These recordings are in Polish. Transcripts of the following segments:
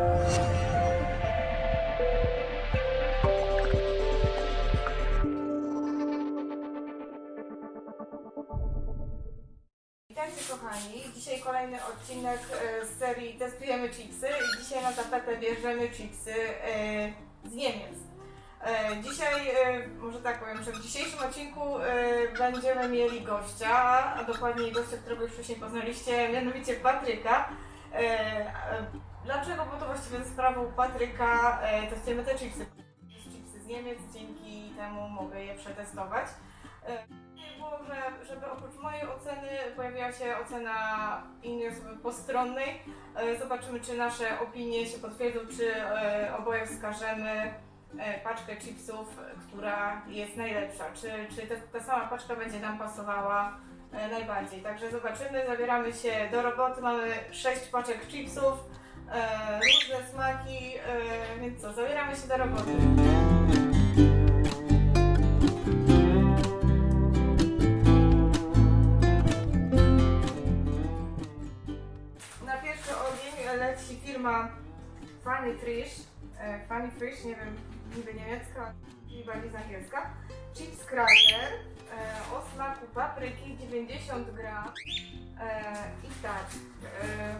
Witajcie kochani, dzisiaj kolejny odcinek e, z serii Testujemy chipsy i dzisiaj na tapetę bierzemy chipsy e, z Niemiec. E, Dzisiaj, może tak powiem, że w dzisiejszym odcinku będziemy mieli gościa, a dokładniej gościa, którego już wcześniej poznaliście, mianowicie Patryka. Dlaczego? Bo to właściwie ze sprawą Patryka e, testujemy te chipsy. Chipsy z Niemiec, dzięki temu mogę je przetestować. E, było, że, żeby oprócz mojej oceny pojawiła się ocena innej osoby postronnej. E, Zobaczymy, czy nasze opinie się potwierdzą, czy e, oboje wskażemy e, paczkę chipsów, która jest najlepsza, czy, czy ta, ta sama paczka będzie nam pasowała e, najbardziej. Także zobaczymy, zabieramy się do roboty, mamy 6 paczek chipsów, e, różne smaki, e, więc co, zabieramy się do roboty. Na pierwszy ogień leci firma Funny Frisch. E, Frisch, nie wiem, niby niemiecka, niby bardziej z angielska. Chips Cracker e, o smaku papryki 90 gram. E, I tak. E,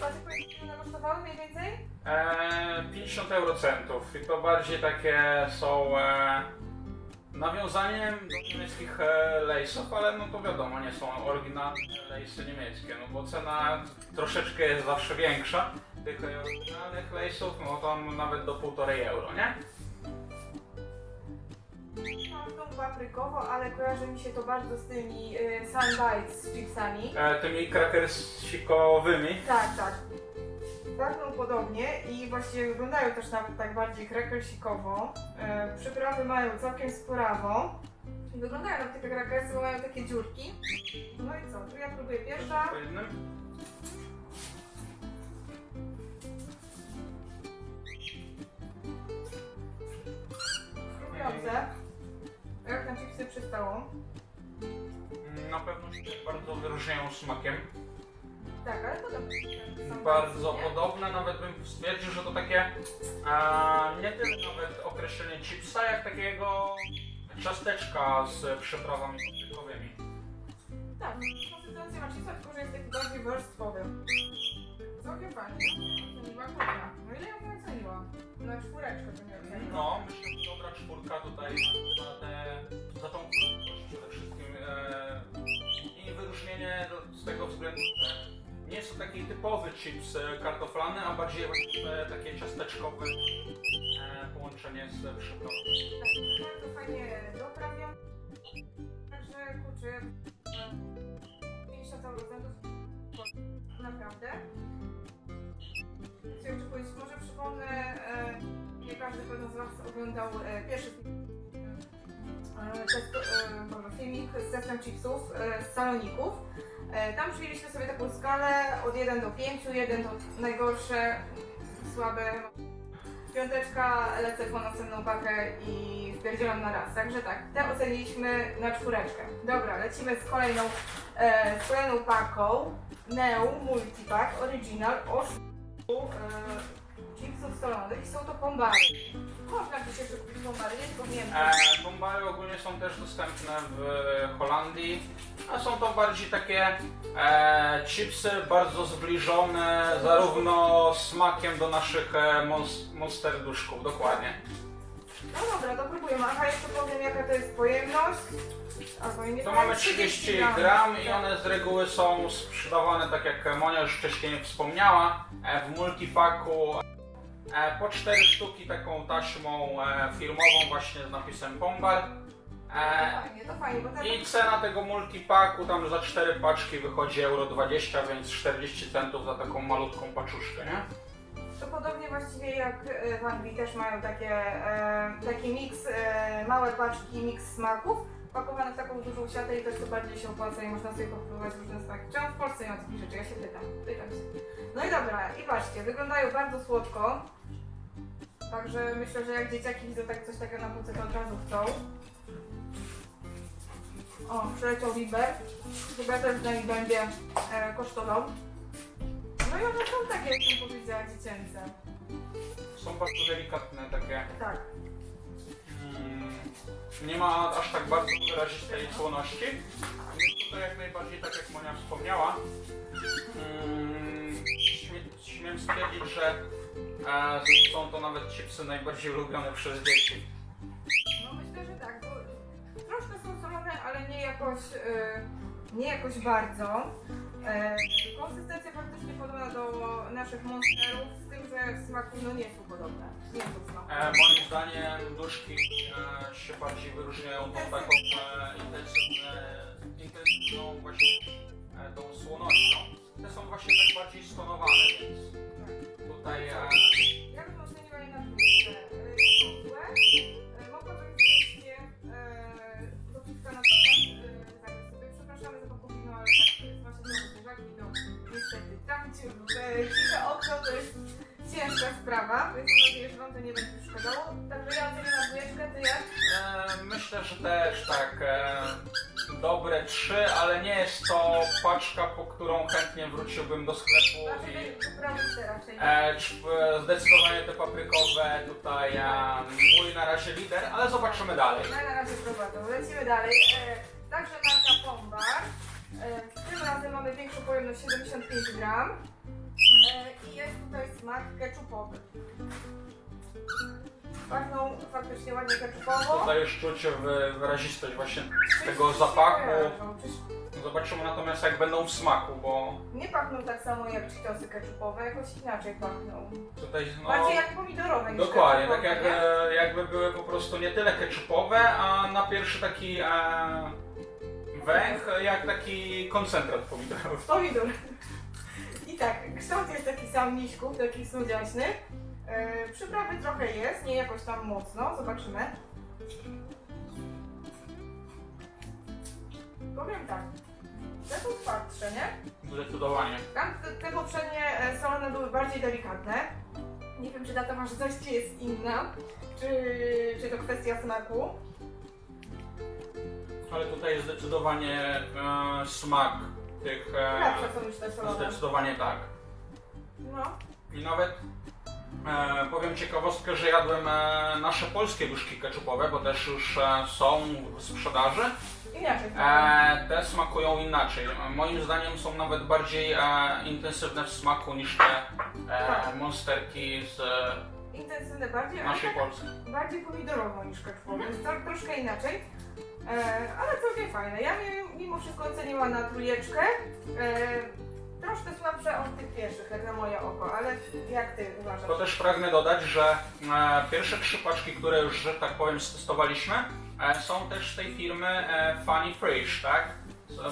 powiedz, ile one kosztowały mniej więcej? E, 50 eurocentów i to bardziej takie są e, nawiązaniem do niemieckich e, lejsów, ale no to wiadomo, nie są oryginalne lejsy niemieckie, no bo cena troszeczkę jest zawsze większa e, oryginalnych lejsów, no tam nawet do 1,5 euro, nie? Mam tą paprykowo, ale kojarzy mi się to bardzo z tymi e, Sunbites z chipsami. E, tymi krakersikowymi. Tak, tak. Pachną podobnie i właściwie wyglądają też nawet tak bardziej krakersikowo. E, przyprawy mają całkiem sporawo. Wyglądają na takie krakersy, bo mają takie dziurki. No i co, tu ja próbuję pierwsza. Po jednym. Chrupiące. Jak na chipsy przystało. Mm, Na pewno się bardzo wyróżniają smakiem. Tak, ale podobne. są Bardzo nie? podobne, nawet bym stwierdził, że to takie e, nie tyle nawet określenie chipsa, jak takiego ciasteczka z przyprawami paprykowymi. Tak, konsystencja ma chipsa, tylko że jest taki bardziej warstwowy. Całkiem fajnie. Bym oceniła? Na czwóreczkę to nie oceniła. No, myślę, że dobra czwórka tutaj za, te, za tą krótkość przede wszystkim e, i wyróżnienie do- z tego względu, że nie jest to taki typowy chips e, kartoflany, a bardziej właśnie takie ciasteczkowe e, połączenie z przyprawą. Tak, bardzo fajnie doprawiam. Także kurczę, e, 50 eurocentów naprawdę. Chciałam jeszcze powiedzieć, może przypomnę, e, nie każdy pewno z Was oglądał e, pierwszy e, test, filmik z testem chipsów z saloników. Tam przyjęliśmy sobie taką skalę od 1 do 5, 1 to najgorsze, słabe, Piąteczka, lecę po następną pakę i wpierdzielam na raz. Także tak, te oceniliśmy na czwóreczkę. Dobra, lecimy z kolejną, e, z kolejną paką. Neo Multipack Original o smaku, e, chipsów solonych i są to pombary. Można gdzieś jeszcze kupić pombary, nie tylko w Niemczech. E, Bombary ogólnie są też dostępne w Holandii, a są to bardziej takie e, chipsy bardzo zbliżone zarówno smakiem do naszych e, mons- monster duszków, dokładnie. No dobra, to próbujemy. Aha, jeszcze powiem jaka to jest pojemność. Albo nie To mamy 30 gram i one z reguły są sprzedawane, tak jak Monia już wcześniej wspomniała, e, w multipacku e, po 4 sztuki taką taśmą e, firmową właśnie z napisem Bombar. E, Fajnie, to fajnie, bo. I cena tego multipaku tam za 4 paczki wychodzi euro 20, więc 40 centów za taką malutką paczuszkę, nie? To podobnie właściwie jak e, w Anglii też mają takie, e, taki miks, e, małe paczki, miks smaków, pakowane w taką dużą siatę i też to bardziej się opłaca i można sobie popróbować różne smaki. Czemu w Polsce nie ma takich rzeczy? Ja się pytam, pytam się. No i dobra, i patrzcie, wyglądają bardzo słodko. Także myślę, że jak dzieciaki widzą tak coś takiego na półce, to od razu chcą. O, przyleciał Biber. Chyba też z nami będzie e, kosztował. No i one są takie, jak bym powiedziała, dziecięce. Są bardzo delikatne takie. Tak. Mm, Nie ma aż tak bardzo wyrazistej słoności. Jest tutaj jak najbardziej, tak jak Monia wspomniała, mm, śmie- śmiem stwierdzić, że e, są to nawet chipsy najbardziej ulubione przez dzieci. No myślę, że tak, bo troszkę są solone, ale nie jakoś, e, nie jakoś bardzo. E, konsystencja faktycznie podobna do naszych monsterów, z tym, że w smaku no nie są podobne. Nie są w smaku. E, moim zdaniem duszki e, się bardziej wyróżniają tą taką e, intensywne, intensywną właśnie e, tą słonością. Te są właśnie tak bardziej stonowane, więc tutaj e, Ja bym oceniła je na dwójkę. E, Są złe. Którą chętnie wróciłbym do sklepu i Znaczy. E, cz- e, zdecydowanie te paprykowe tutaj e, mój na razie lider, ale zobaczymy dalej. Na razie prowadzę. Lecimy dalej. E, także marka Pombar. E, tym razem mamy większą pojemność 75 gram. E, I jest tutaj smak ketchupowy. Pachną faktycznie ładnie ketchupową. Tutaj już czuć wy- wyrazistość właśnie tego zapachu. Zobaczymy natomiast jak będą w smaku, bo Nie pachną tak samo jak Cheetosy ketchupowe, jakoś inaczej pachną. tutaj no... Bardziej jak pomidorowe niż Dokładnie, tak jak, nie? e, jakby były po prostu nie tyle ketchupowe, a na pierwszy taki e, węch jak taki koncentrat pomidorowy. Pomidor. I tak, kształt jest taki sam miśków, taki słodziaśny. E, przyprawy trochę jest, nie jakoś tam mocno, zobaczymy. Powiem tak, te są twardsze, nie? Zdecydowanie. Tam te, te poprzednie e, solone były bardziej delikatne. Nie wiem, czy data ważności jest inna, czy, czy to kwestia smaku. Ale tutaj zdecydowanie e, smak tych... E, Lepsze są niż te solone. zdecydowanie tak. No, I nawet e, powiem ciekawostkę, że jadłem e, nasze polskie duszki ketchupowe, bo też już e, są w sprzedaży. inaczej. E, te smakują inaczej. E, Moim zdaniem są nawet bardziej e, intensywne w smaku niż te e, monsterki z e, Intensywne bardziej, ale naszej Polski. bardziej pomidorową niż ketchupowe. Jest to troszkę inaczej, e, ale całkiem fajne. Ja mi- mimo wszystko oceniła na trójeczkę. E, troszkę słabsze od tych pierwszych, jak na moje oko, ale jak ty uważasz? To też pragnę dodać, że e, pierwsze trzy paczki, które już, że tak powiem, testowaliśmy, e, są też z tej firmy e, Funny Fresh, tak?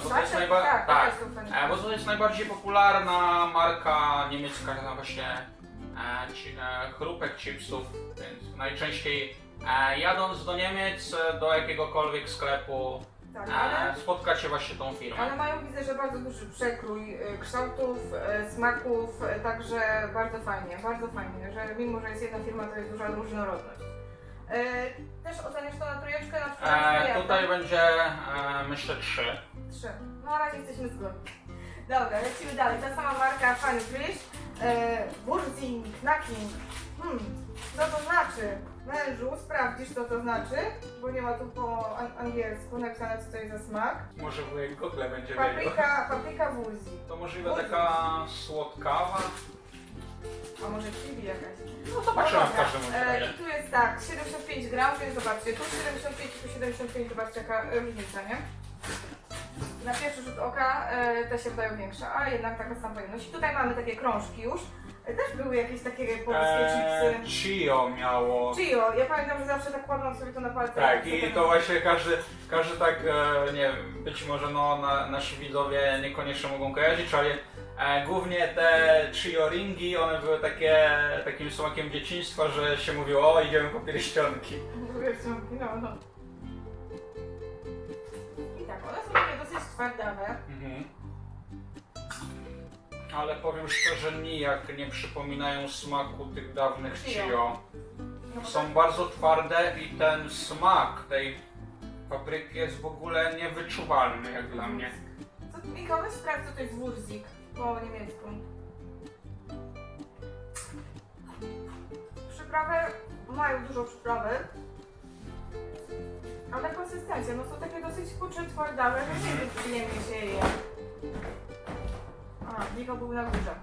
Bo to jest najba- tak, tak. tak, fajne. E, bo to jest najbardziej popularna marka niemiecka na właśnie e, ci, e, chrupek chipsów, więc najczęściej e, jadąc do Niemiec, e, do jakiegokolwiek sklepu, Tak, e, ale, spotkacie właśnie tą firmę. ale mają widzę, że bardzo duży przekrój e, kształtów, e, smaków, także bardzo fajnie, bardzo fajnie, że mimo, że jest jedna firma, to jest duża różnorodność. Też oceniasz to na trójeczkę, na czwóreczkę? E, tutaj będzie, e, myślę, trzy. Trzy. No na razie jesteśmy zgodni. Dobra, lecimy dalej. Ta sama marka Funny Fish. E, Burzing, Knacking. Hmm, co to znaczy? Mężu, sprawdzisz co to znaczy, bo nie ma tu po an- angielsku napisane co to jest za smak. Może wujek Google będzie wiedział. Paprika, paprika wurzi. To możliwe taka słodkawa. A może chili jakaś? No zobaczymy w każdym E, razie. I tu jest tak, 75 gram, więc zobaczcie, tu 75 tu 75, zobaczcie jaka e, różnica, nie? Na pierwszy rzut oka e, te się wydają większe, a jednak taka sama pojemność. I tutaj mamy takie krążki już. Też były jakieś takie polskie Eee, chipsy. Chio miało. Chio, ja pamiętam, że zawsze tak kładłam sobie to na palce. Tak, i to właśnie każdy, każdy tak, e, nie wiem, być może no, na, nasi widzowie niekoniecznie mogą kojarzyć, ale e, głównie te Chio ringi, one były takie, takim smakiem dzieciństwa, że się mówiło, o idziemy po pierścionki. Rysunki, no, no. I tak, one są takie dosyć twardawe. Mhm ale powiem szczerze, nijak nie przypominają smaku tych dawnych Chio. No są tak. bardzo twarde i ten smak tej papryki jest w ogóle niewyczuwalny jak dla mnie. To Mikołaj sprawdź, co to jest wurzik po niemiecku. Przyprawy mają dużo przyprawy. Ale konsystencja, no są takie dosyć kurcze twardawe, że nie wiem, przyjemnie się je. A, Niko był na górze.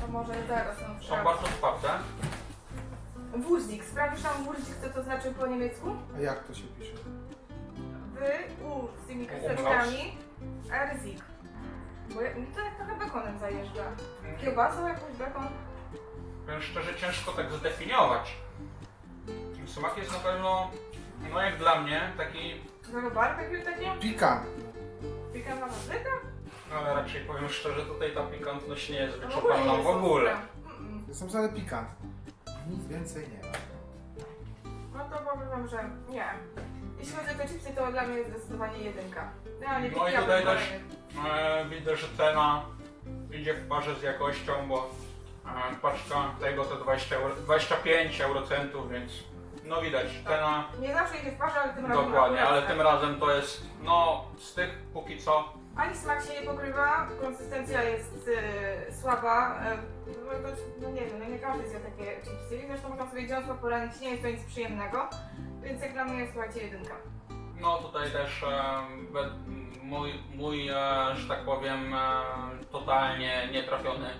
To może zaraz nam Są sprawdzę. bardzo twarde. Wuzik, sprawdzisz nam wuzik, co to znaczy po niemiecku? A jak to się pisze? Wy, u, z tymi kreseczkami, erzik. Bo ja- mi to jak trochę bekonem zajeżdża. Kiełbasą jakąś bekon? Powiem szczerze, ciężko tak zdefiniować. Smak jest na pewno, no jak dla mnie, taki, barbecue takie? Pikantny. Pikantna papryka? Ale raczej powiem szczerze, tutaj ta pikantność nie jest No wyczuwalna nie w ogóle. są same pikantne. Nic więcej nie ma. No to powiem wam, że nie. Jeśli chodzi o te chipsy, to dla mnie jest zdecydowanie jedynka. Ja nie No i tutaj też e, widzę, że cena idzie w parze z jakością, bo e, paczka tego to 20 euro, 25 eurocentów, więc no widać, cena Nie zawsze idzie w parze, ale tym razem dokładnie, ale tym razem to jest, no z tych póki co, Ani smak się nie pokrywa, konsystencja jest e, słaba. E, no, to, no nie wiem, no nie każdy zje takie chipsy. Zresztą można sobie dziąsło poranić, nie jest to nic przyjemnego. Więc jak dla mnie jest, słuchajcie, jedynka. no tutaj też e, mój, mój e, że tak powiem, e, totalnie nietrafiony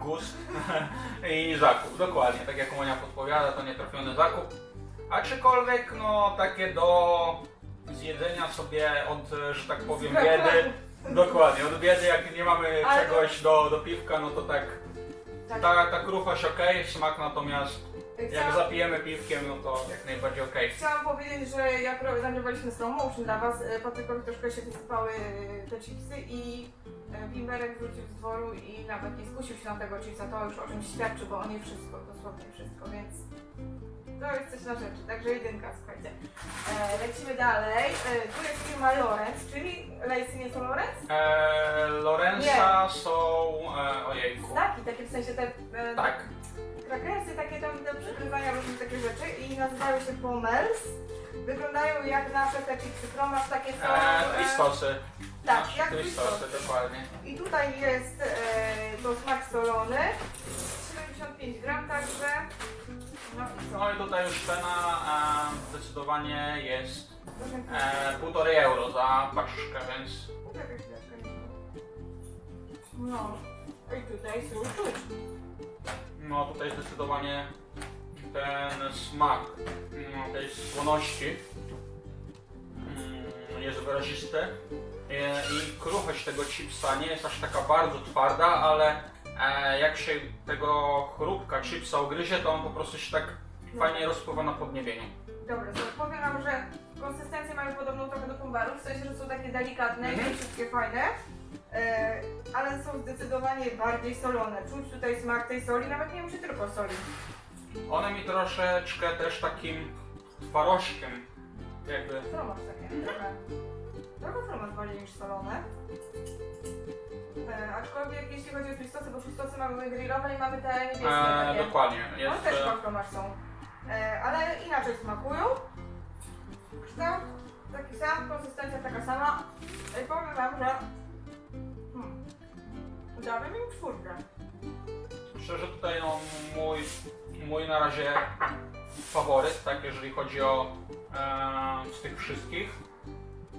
gust i zakup, dokładnie, tak jak Monia podpowiada, to nietrafiony zakup. Aczkolwiek, no takie do zjedzenia sobie od, e, że tak powiem, biedy, dokładnie, od biedy, jak nie mamy Ale czegoś do, do piwka, no to tak, Tak. ta, ta kruchość ok, smak natomiast jak Chciałam, zapijemy piwkiem, no to jak najbardziej okej. chciałam powiedzieć, że jak ro- nagrywaliśmy slow motion dla was, e, Patrykowi troszkę się wysypały e, te chipsy i e, Bimberek wrócił z dworu i nawet nie skusił się na tego chipsa. To już o czymś świadczy, bo on je wszystko, dosłownie wszystko, więc to jest coś na rzeczy. Także jedynka, słuchajcie. E, lecimy dalej. E, tu jest firma Lorenz, czyli lejsy nie są Lorenz? E, Lorenza są, e, ojejku, Znaki, takie w sensie te e, tak, krakersy, takie tam do przykrywania różnych takie rzeczy i nazywają się Bommels. Wyglądają jak nasze te chipsy Promasz, takie są... e, e, Twistosy, tak, Nasze jak Twistosy, Twistosy. dokładnie. I tutaj jest e, to smak solony. 75 gram także. No i tutaj już cena e, zdecydowanie jest e, półtorej euro za paczkę, więc Poczekaj chwileczkę. No. I tutaj są czuć. no tutaj zdecydowanie ten smak mm, tej słoności mm, jest wyrazisty E, i kruchość tego chipsa nie jest aż taka bardzo twarda, ale jak się tego chrupka chipsa ugryzie, to on po prostu się tak fajnie rozpływa na podniebieniu. Dobra, to powiem wam, że konsystencję mają podobną trochę do pombarów, w sensie, że są takie delikatne Mhm. i wszystkie fajne. E, ale są zdecydowanie bardziej solone. Czuć tutaj smak tej soli, nawet nie musi tylko soli. One mi troszeczkę też takim twarożkiem jakby Fromaż takie trochę. Trochę fromaż bardziej niż solone. E, aczkolwiek jeśli chodzi o twistosy, bo twistosy mamy grillowe i mamy te niebieskie e, takie. dokładnie One jest też e, chyba fromaż są. E, ale inaczej smakują. Kształt taki sam, konsystencja taka sama. I powiem wam, że... Hmm, dałabym im czwórkę. szczerze tutaj no, mój, mój na razie faworyt, tak jeżeli chodzi o e, z tych wszystkich.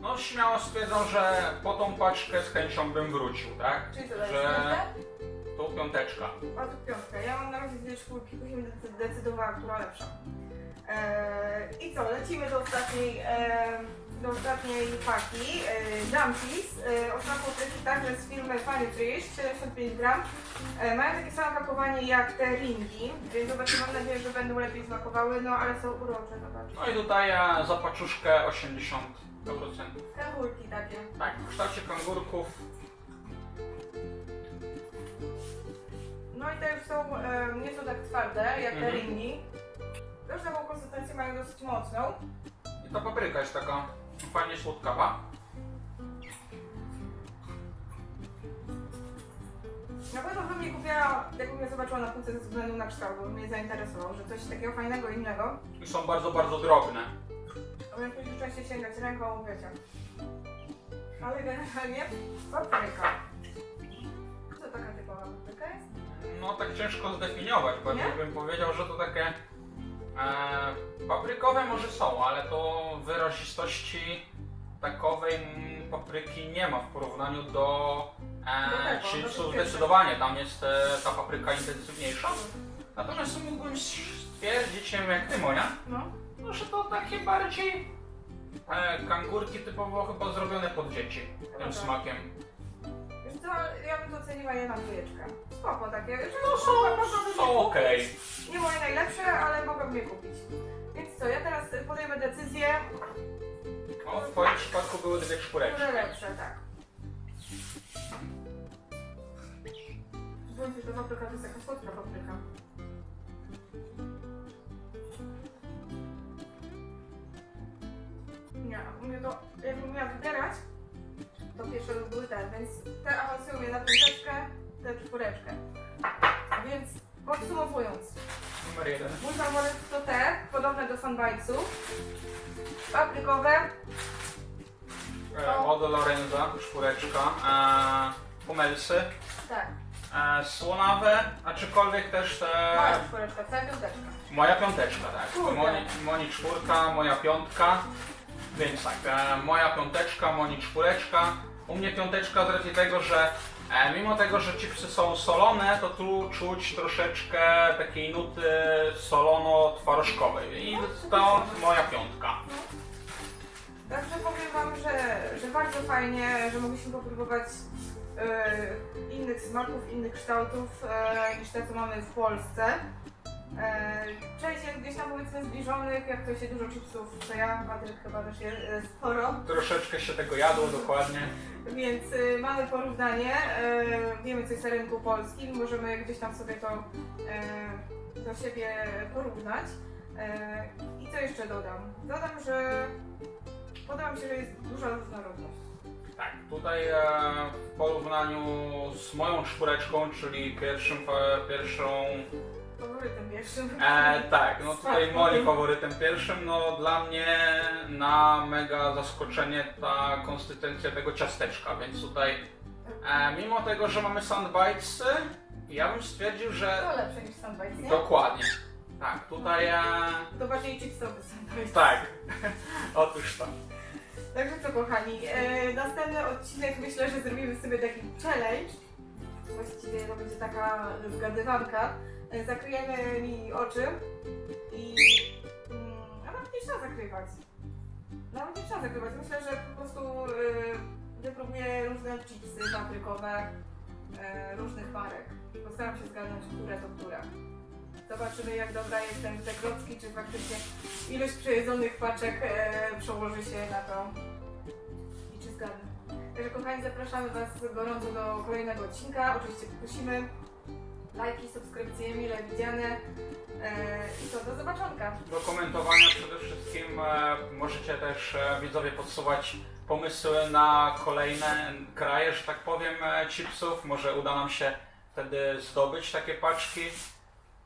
No śmiało stwierdzam, że po tą paczkę z chęcią bym wrócił, tak? Czyli co, dajesz Że piątkę? tą piąteczka. A tu piątkę. Ja mam na razie dwie czwórki, później będę decydowała, która lepsza. Eee, I co, lecimy do ostatniej, e, do ostatniej paki. E, Jumpis, e, ostatnią treści także z firmy Funny Fish, 75 gram. E, mają takie samo pakowanie jak te ringi, więc zobaczymy, mam nadzieję, że będą lepiej smakowały, no ale są urocze, zobacz. No i tutaj e, za paczuszkę 80 Kangurki takie. Tak, w kształcie kangurków. No i te już są, e, nie są tak twarde jak te Mhm. ringi. Też taką konsystencję mają dosyć mocną. I ta papryka jest taka fajnie słodkawa. Na pewno bym nie kupiła, jakbym je zobaczyła na półce ze względu na kształt, bo mnie zainteresował, że coś takiego fajnego innego. I są bardzo, bardzo drobne. A więc musisz częściej sięgać ręką, wiecie. Ale generalnie papryka. Co taka typowa papryka jest? No tak ciężko zdefiniować, bardziej Nie? bym powiedział, że to takie e, paprykowe może są, ale to wyrazistości takowej mm, papryki nie ma w porównaniu do Do e, tego, do chipsów. tych Zdecydowanie tam jest e, ta papryka intensywniejsza. Natomiast mógłbym stwierdzić, nie wiem jak ty Monia, No. No, że to takie bardziej e, kangurki typowo chyba zrobione pod dzieci Dobra. tym smakiem. Wiesz co, ja bym to oceniła jedna dwójeczka. Spoko takie, że No są, mogłabym są okej. Nie moje najlepsze, ale mogłabym je kupić. Więc co, ja teraz podejmę decyzję, No, w twoim przypadku były dwie czwóreczki. które lepsze, tak. Ci, że ta papryka to jest taka słodka papryka. Nie, u mnie to, jakbym miała wybierać, to pierwsze by były te, więc te awansują mnie na piąteczkę, te czwóreczkę. Więc podsumowując, Numer jeden. mój faworyt to te, podobne do Sunbitesów, paprykowe, E, od Lorenza, czwóreczka. E, Pumelsy. tak, E, słonawe, aczkolwiek też te... moja czwóreczka, twoja piąteczka. Moja piąteczka, tak. Kurde. Moni, Moni czwórka, moja piątka. Więc tak, e, moja piąteczka, Moni czwóreczka. U mnie piąteczka z racji tego, że e, mimo tego, że chipsy są solone, to tu czuć troszeczkę takiej nuty solono-twarożkowej. I stąd moja piątka. Także powiem Wam, że, że bardzo fajnie, że mogliśmy popróbować e, innych smaków, innych kształtów e, niż te, co mamy w Polsce. E, część jest gdzieś tam powiedzmy zbliżonych, jak to się dużo chipsów, to ja, Patryk chyba też jest e, sporo, Troszeczkę się tego jadło dokładnie. więc e, mamy porównanie, wiemy co jest na rynku polskim, możemy gdzieś tam sobie to do siebie porównać. I co jeszcze dodam? Dodam, że podoba mi się, że jest duża różnorodność. Tak, tutaj w porównaniu z moją czwóreczką, czyli pierwszym, pierwszą Faworytem pierwszym. E, tak, no tutaj Tak, moim potem- faworytem pierwszym, no dla mnie na mega zaskoczenie ta konsystencja tego ciasteczka, więc tutaj e, mimo tego, że mamy sandbitesy, ja bym stwierdził, że To lepsze niż Sunbite, nie? dokładnie. Tak, tutaj e, To bardziej chipsowy Sunbite. tak. Otóż to. Także co kochani, e, następny odcinek myślę, że zrobimy sobie taki challenge. Właściwie to będzie taka zgadywanka. E, zakryjemy mi oczy i... Mm, nawet nie trzeba zakrywać. Nawet nie trzeba zakrywać. Myślę, że po prostu e, wypróbuję różne chipsy paprykowe e, różnych marek. Postaram się zgadnąć, które to które. Zobaczymy jak dobra jest ten te klocki, czy faktycznie ilość przejedzonych paczek e, przełoży się na to i czy zgadnę. Także kochani, zapraszamy Was gorąco do kolejnego odcinka. Oczywiście prosimy lajki, subskrypcje mile widziane e, i co, do zobaczonka. Do komentowania przede wszystkim e, możecie też e, widzowie podsuwać pomysły na kolejne kraje, że tak powiem, e, chipsów. Może uda nam się wtedy zdobyć takie paczki.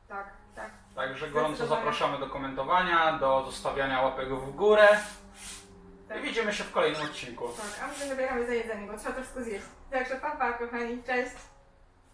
Tak, tak. Także gorąco Zdecydowanie. zapraszamy do komentowania, do zostawiania łapek w górę Tak. i widzimy się w kolejnym odcinku. Tak, a my się zabieramy za jedzenie, bo trzeba to wszystko zjeść. Także pa, pa kochani, cześć!